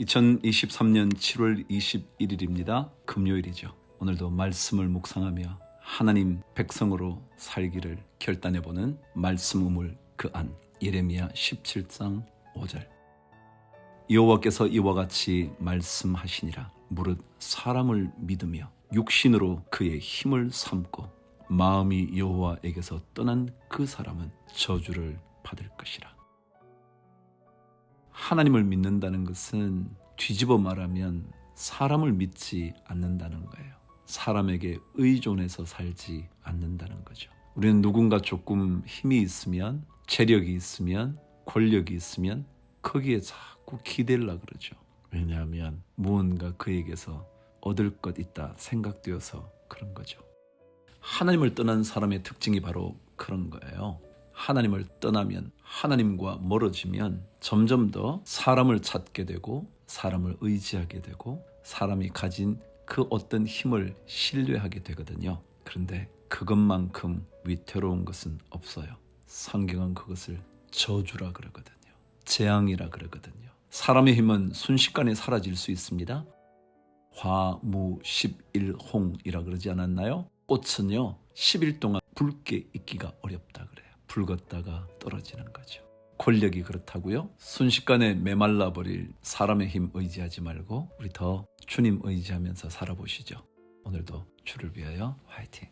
2023년 7월 21일입니다. 금요일이죠. 오늘도 말씀을 묵상하며 하나님 백성으로 살기를 결단해 보는 말씀 우물 그 안 예레미야 17장 5절 여호와께서 이와 같이 말씀하시니라 무릇 사람을 믿으며 육신으로 그의 힘을 삼고 마음이 여호와에게서 떠난 그 사람은 저주를 받을 것이라 하나님을 믿는다는 것은 뒤집어 말하면 사람을 믿지 않는다는 거예요. 사람에게 의존해서 살지 않는다는 거죠. 우리는 누군가 조금 힘이 있으면, 재력이 있으면, 권력이 있으면 거기에 자꾸 기대려 그러죠. 왜냐하면 무언가 그에게서 얻을 것 있다 생각되어서 그런 거죠. 하나님을 떠난 사람의 특징이 바로 그런 거예요. 하나님을 떠나면 하나님과 멀어지면 점점 더 사람을 찾게 되고 사람을 의지하게 되고 사람이 가진 그 어떤 힘을 신뢰하게 되거든요. 그런데 그것만큼 위태로운 것은 없어요. 성경은 그것을 저주라 그러거든요. 재앙이라 그러거든요. 사람의 힘은 순식간에 사라질 수 있습니다. 화무십일홍이라 그러지 않았나요? 꽃은요 10일 동안 붉게 있기가 어렵다 그래요. 붉었다가 떨어지는 거죠. 권력이 그렇다고요? 순식간에 메말라 버릴 사람의 힘 의지하지 말고 우리 더 주님 의지하면서 살아보시죠. 오늘도 주를 위하여 화이팅.